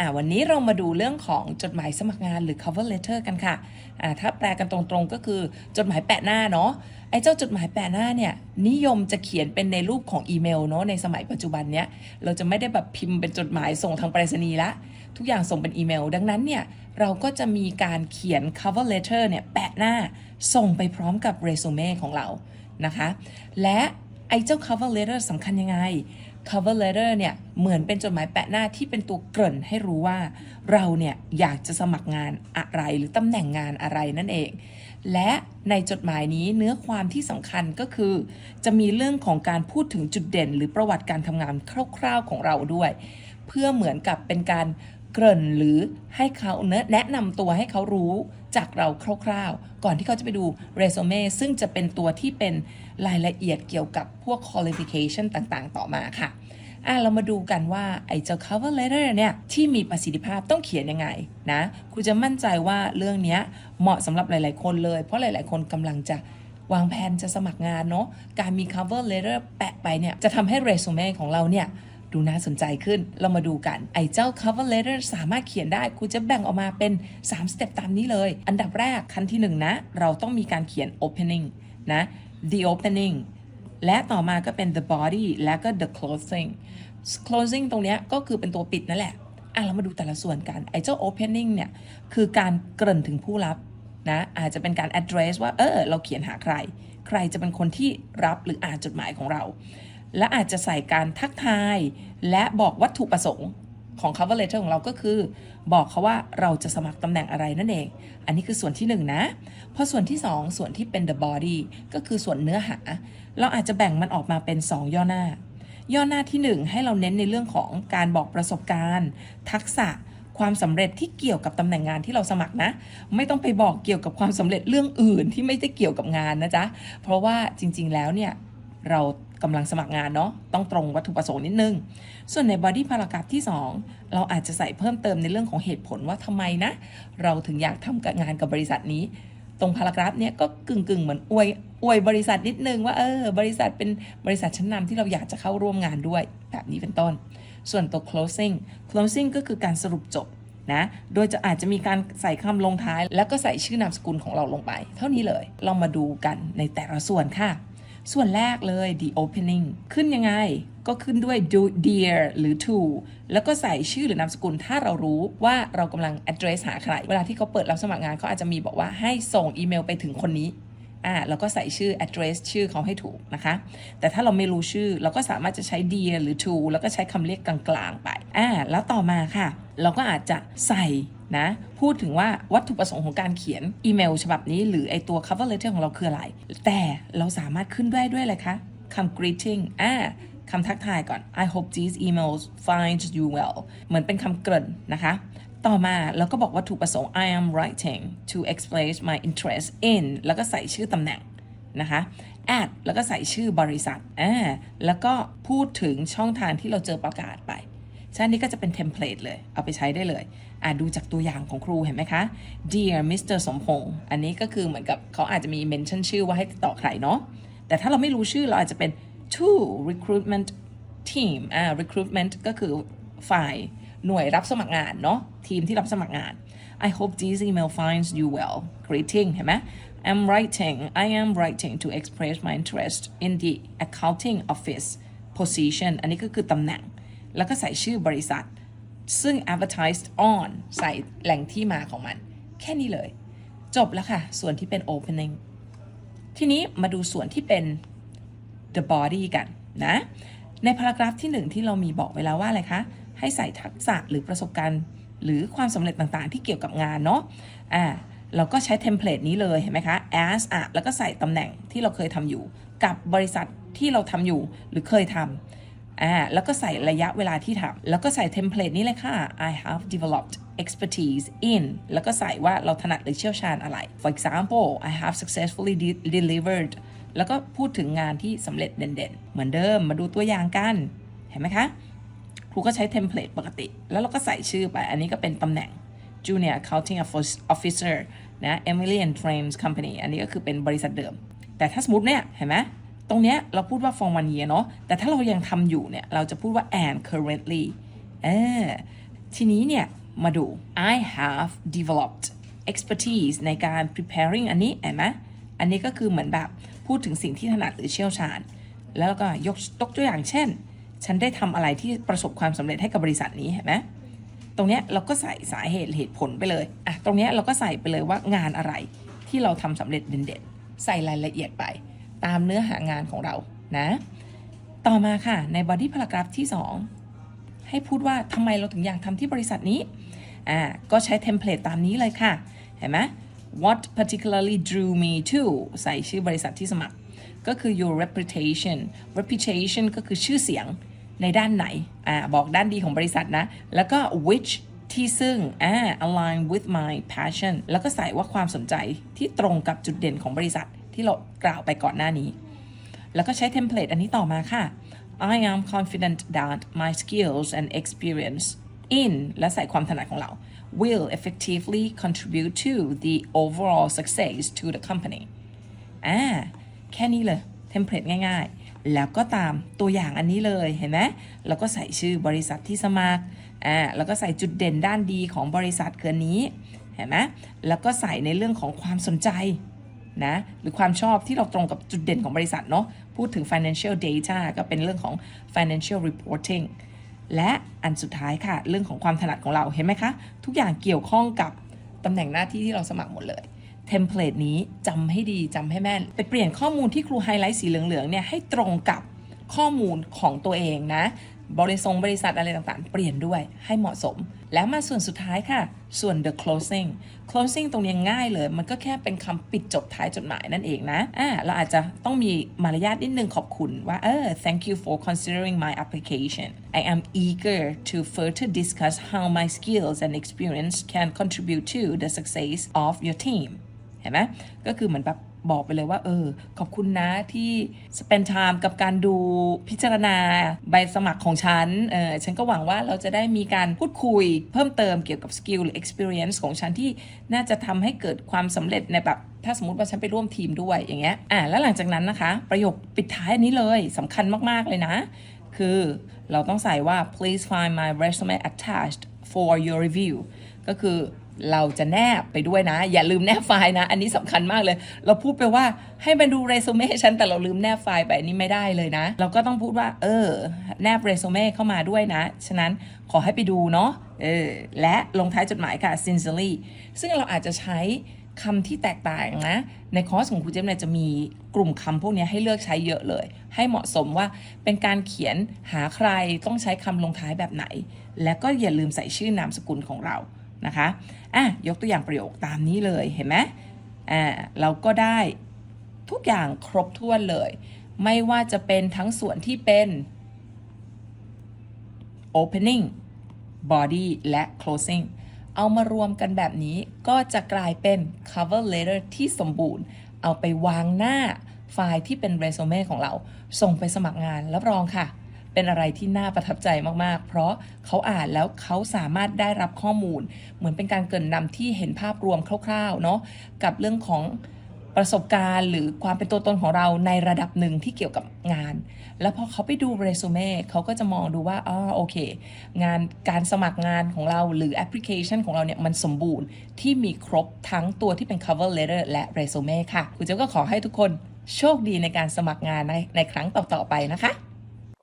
อ่าวันนี้เรามาดูเรื่องของจดหมายสมัครงานหรือ cover letter กันค่ะอ่าถ้าแปลกันตรงๆก็คือจดหมายแปะหน้าเนาะไอ้เจ้าจดหมายแปะหน้าเนี่ยนิยมจะเขียนเป็นในรูปของอีเมลเนาะในสมัยปัจจุบันเนี้ยเราจะไม่ได้แบบพิมพ์เป็นจดหมายส่งทางไปรษณีย์ละ ทุกอย่างส่งเป็นอีเมล ดังนั้นเนี่ยเราก็จะมีการเขียน cover letter เนี่ยแปะหน้าส่งไปพร้อมกับเรซูเม่ของเรานะคะ และไอ้เจ้า cover letter สำคัญยังไง cover letter เนี่ยเหมือนเป็นจดหมายแปะหน้าที่เป็นตัวเกริ่นให้รู้ว่า เราเนี่ยอยากจะสมัครงานอะไรหรือตำแหน่งงานอะไรนั่นเอง และในจดหมายนี้เนื้อความที่สำคัญก็คือ จะมีเรื่องของการพูดถึงจุดเด่น หรือประวัติการทำงานคร่าวๆของเราด้วย เพื่อเหมือนกับเป็นการ เกริ่นหรือให้เขาเนแนะนำตัวให้เขารู้จากเราคร่าวๆ ก่อนที่เขาจะไปดูเรซูเม่ซึ่งจะเป็นตัวที่เป็นรายละเอียดเกี่ยวกับพวก qualification ต่างๆ ต่อมาค่ะอะ เรามาดูกันว่า ไอ้เจ้า cover letter เนี่ย ที่มีประสิทธิภาพต้องเขียนยังไงนะครูจะมั่นใจว่าเรื่องนี้เหมาะสำหรับหลาย ๆ คนเลย เพราะหลาย ๆ คนกำลังจะวางแผนจะสมัครงานเนาะการมี cover letter แปะไปเนี่ย จะทำให้เรซูเม่ของเราเนี่ย ดูน่าสนใจขึ้น เรามาดูกัน ไอ้เจ้า cover letter สามารถเขียนได้ครูจะแบ่งออกมาเป็น 3 สเต็ปตามนี้เลย อันดับแรกขั้นที่ 1 นะ เราต้องมีการเขียน opening นะ the opening และต่อมาก็เป็น the body และก็ the closing closing ตรงนี้ก็คือเป็นตัวปิดนั่นแหละ อะ เรามาดูแต่ละส่วนกัน ไอ้เจ้า opening เนี่ย คือการเกริ่นถึงผู้รับนะ อาจจะเป็นการ address ว่า เออ เราเขียนหาใคร ใครจะเป็นคนที่รับหรืออ่านจดหมายของเรา และอาจจะใส่การทักทาย และบอกวัตถุประสงค์ของ cover letter ของเราก็คือ บอกเขาว่าเราจะสมัครตำแหน่งอะไรนั่นเอง อันนี้คือส่วนที่1นนะพอส่วนที่ 2 ส่วนที่เป็น the body ก็คือส่วนเนื้อหา เราอาจจะแบ่งมันออกมาเป็น 2 ย่อหน้า ย่อหน้าที่ 1 ให้เราเน้นในเรื่องของการบอกประสบการณ์ ทักษะความสำเร็จที่เกี่ยวกับตำแหน่งงานที่เราสมัครนะ ไม่ต้องไปบอกเกี่ยวกับความสำเร็จเรื่องอื่นที่ไม่ได้เกี่ยวกับงานนะจ๊ะเพราะว่าจริง ๆ แล้วเนี่ยเรา กำลังสมัครงานเนาะต้องตรงวัตถุประสงค์นิดนึง ส่วนใน body paragraph ที่ 2 เราอาจจะใส่เพิ่มเติมในเรื่องของเหตุผลว่าทำไมนะ เราถึงอยากทำงานกับบริษัทนี้ ตรงพารากราฟเนี้ยก็กึ่งกึ่งๆเหมือนอวยอวยบริษัทนิดนึงว่าเออบริษัทเป็นบริษัทชั้นนำที่เราอยากจะเข้าร่วมงานด้วย แบบนี้เป็นต้น ส่วนตัว closing closing ก็คือการสรุปจบนะโดยจะอาจจะมีการใส่คำลงท้าย แล้วก็ใส่ชื่อนามสกุลของเราลงไป เท่านี้เลยเรามาดูกันในแต่ละส่วนค่ะ ส่วนแรกเลย the opening ขึ้นยังไง ก็ขึ้นด้วย do dear หรือ to แล้วก็ใส่ชื่อหรือนามสกุลถ้าเรารู้ว่าเรากำลัง address หาใคร เวลาที่เขาเปิดรับสมัครงานเขาอาจจะมีบอกว่าให้ส่งอีเมลไปถึงคนนี้อ่าแล้วก็ใส่ชื่อ address ชื่อเขาให้ถูกนะคะ แต่ถ้าเราไม่รู้ชื่อ เราก็สามารถจะใช้ dear หรือ to แล้วก็ใช้คำเรียกกลางๆไปอ่าแล้วต่อมาค่ะ เราก็อาจจะใส่ นะพูดถึงว่าวัตถุประสงค์ของการเขียนอีเมล ฉบับนี้หรือไอตัว cover letter ของเราคืออะไร แต่เราสามารถขึ้นได้ด้วยอะไรคะคำ greeting อ่าคำทักทายก่อน I hope these emails find you well เหมือนเป็นคำเกริ่นนะคะ ต่อมาเราก็บอกวัตถุประสงค์ I am writing to express my interest in แล้วก็ใส่ชื่อตำแหน่งนะคะ at แล้วก็ใส่ชื่อบริษัทอ่าแล้วก็พูดถึงช่องทางที่เราเจอประกาศไป ฉะนั้นนี่ก็จะเป็นเทมเพลตเลย เอาไปใช้ได้เลย อ่าดูจากตัวอย่างของครูเห็นไหมคะ Dear Mr. สมพงษ์อันนี้ก็คือเหมือนกับเขาอาจจะมีเมนชั่นชื่อว่าให้ติดต่อใครเนาะ แต่ถ้าเราไม่รู้ชื่อเราอาจจะเป็น to recruitment team อ่า recruitment ก็คือฝ่ายหน่วยรับสมัครงานเนาะทีมที่รับสมัครงาน I hope this email finds you well greeting เห็นไหม I'm writing I am writing to express my interest in the accounting office position อันนี้ก็คือตำแหน่ง แล้วก็ใส่ชื่อบริษัท ซึ่ง advertised on ใส่แหล่งที่มาของมัน แค่นี้เลย จบแล้วค่ะ ส่วนที่เป็น opening ทีนี้มาดูส่วนที่เป็น the body กันนะ ในพารากราฟที่ 1 ที่เรามีบอกไว้แล้วว่าอะไรคะ ให้ใส่ทักษะหรือประสบการณ์หรือความสำเร็จต่างๆ ที่เกี่ยวกับงานเนาะอ่าเราก็ใช้เทมเพลตนี้เลยเห็นไหมคะ as อะแล้วก็ใส่ตำแหน่งที่เราเคยทำอยู่ กับบริษัทที่เราทำอยู่หรือเคยทำ อ่าแล้วก็ใส่ระยะเวลาที่ทำแล้วก็ใส่เทมเพลตนี้เลยค่ะ I have developed expertise in แล้วก็ใส่ว่าเราถนัดหรือเชี่ยวชาญอะไร for example I have successfully de- delivered แล้วก็พูดถึงงานที่สำเร็จเด่นๆ เหมือนเดิมมาดูตัวอย่างกัน เห็นไหมคะ ครูก็ใช้เทมเพลตปกติ แล้วเราก็ใส่ชื่อไป อันนี้ก็เป็นตำแหน่ง Junior Accounting Officer นะ Emily and Friends Company อันนี้ก็คือเป็นบริษัทเดิม แต่ถ้าสมมติเนี่ย เห็นไหม ตรงเนี้ยเราพูดว่า for one year เนาะแต่ถ้าเรายังทำอยู่เนี่ย เราจะพูดว่า and currently เออทีนี้เนี่ย มาดู I have developed expertise ในการ preparing อันนี้เห็นไหมอันนี้ก็คือเหมือนแบบพูดถึงสิ่งที่ถนัดหรือเชี่ยวชาญ แล้วก็ยกตกตัวอย่างเช่น ฉันได้ทำอะไรที่ประสบความสำเร็จให้กับบริษัทนี้เห็นไหมตรงเนี้ยเราก็ใส่สาเหตุเหตุผลไปเลยอะตรงเนี้ยเราก็ใส่ไปเลยว่างานอะไรที่เราทำสำเร็จเด่นๆใส่รายละเอียดไป ตามเนื้อหางานของเรานะ ต่อมาค่ะใน body paragraph ที่ 2 ให้พูดว่าทำไมเราถึงอยากทำที่บริษัทนี้อ่าก็ใช้เทมเพลตตามนี้เลยค่ะ เห็นไหม what particularly drew me to ใส่ชื่อบริษัทที่สมัคร ก็คือ your reputation reputation ก็คือชื่อเสียงในด้านไหนอ่าบอกด้านดีของบริษัทนะ แล้วก็ which ที่ซึ่งอ่า align with my passion แล้วก็ใส่ว่าความสนใจที่ตรงกับจุดเด่นของบริษัท ที่เรากล่าวไปก่อนหน้านี้ แล้วก็ใช้เทมเพลตอันนี้ต่อมาค่ะ I am confident that my skills and experience in และใส่ความถนัดของเรา will effectively contribute to the overall success to the company อ่าแค่นี้เลยเทมเพลตง่ายๆ แล้วก็ตามตัวอย่างอันนี้เลยเห็นไหมแล้วก็ใส่ชื่อบริษัทที่สมัครอ่าแล้วก็ใส่จุดเด่นด้านดีของบริษัทเกินนี้เห็นไหมแล้วก็ใส่ในเรื่องของความสนใจ นะหรือความชอบที่เราตรงกับจุดเด่นของบริษัทเนาะพูดถึง financial data ก็เป็นเรื่องของ financial reporting และอันสุดท้ายค่ะ เรื่องของความถนัดของเราเห็นไหมคะ ทุกอย่างเกี่ยวข้องกับตำแหน่งหน้าที่ที่เราสมัครหมดเลยเทมเพลตนี้จำให้ดีจำให้แม่น ไปเปลี่ยนข้อมูลที่ครูไฮไลท์สีเหลืองๆเนี่ยให้ตรงกับข้อมูลของตัวเองนะ บริษัทบริษัทอะไรต่างๆ เปลี่ยนด้วยให้เหมาะสม แล้วมาส่วนสุดท้ายค่ะ ส่วน the closing closing ตรงนี้ง่ายเลย มันก็แค่เป็นคำปิดจบท้ายจดหมายนั่นเองนะอ่าเราอาจจะต้องมีมารยาทนิดนึงขอบคุณว่าเออ thank you for considering my application I am eager to further discuss how my skills and experience can contribute to the success of your team เห็นไหมก็คือเหมือนแบบ บอกไปเลยว่า เออ ขอบคุณนะที่ spend time กับการดูพิจารณาใบสมัครของฉันเออฉันก็หวังว่าเราจะได้มีการพูดคุยเพิ่มเติมเกี่ยวกับสกิลหรือ experience ของฉันที่น่าจะทำให้เกิดความสำเร็จในแบบถ้าสมมติว่าฉันไปร่วมทีมด้วยอย่างเงี้ยอ่าแล้วหลังจากนั้นนะคะ ประโยคปิดท้ายอันนี้เลยสำคัญมาก ๆ เลยนะ คือเราต้องใส่ว่า please find my resume attached for your review ก็คือ เราจะแนบไปด้วยนะ อย่าลืมแนบไฟล์นะ อันนี้สำคัญมากเลย เราพูดไปว่าให้มาดูเรซูเม่ฉันแต่เราลืมแนบไฟล์ไปอันนี้ไม่ได้เลยนะ เราก็ต้องพูดว่า เออ แนบเรซูเม่เข้ามาด้วยนะ ฉะนั้นขอให้ไปดูเนาะเออและลงท้ายจดหมายค่ะ sincerely ซึ่งเราอาจจะใช้คำที่แตกต่างนะ ในคอร์สของครูเจมเนี่ยจะมีกลุ่มคำพวกนี้ให้เลือกใช้เยอะเลย ให้เหมาะสมว่าเป็นการเขียนหาใครต้องใช้คำลงท้ายแบบไหน และก็อย่าลืมใส่ชื่อนามสกุลของเรา นะคะอะยกตัวอย่างประโยคตามนี้เลยเห็นไหมอ่าเราก็ได้ทุกอย่างครบถ้วนเลย ไม่ว่าจะเป็นทั้งส่วนที่เป็น opening body และ closing เอามารวมกันแบบนี้ก็จะกลายเป็น cover letter ที่สมบูรณ์ เอาไปวางหน้าไฟล์ที่เป็นเรซูเม่ของเรา ส่งไปสมัครงานรับรองค่ะ เป็นอะไรที่น่าประทับใจมากๆ เพราะเขาอ่านแล้วเขาสามารถได้รับข้อมูล เหมือนเป็นการเกินนำที่เห็นภาพรวมคร่าวๆเนาะกับเรื่องของประสบการณ์หรือความเป็นตัวตนของเราในระดับหนึ่งที่เกี่ยวกับงาน แล้วพอเขาไปดูเรซูเม่เขาก็จะมองดูว่าอ๋อโอเค งานการสมัครงานของเราหรือแอปพลิเคชันของเราเนี่ยมันสมบูรณ์ที่มีครบทั้งตัวที่เป็น cover letter และเรซูเม่ค่ะ คุณเจ้าก็ขอให้ทุกคนโชคดีในการสมัครงานในในครั้งต่อ ๆ ไปนะคะ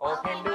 Open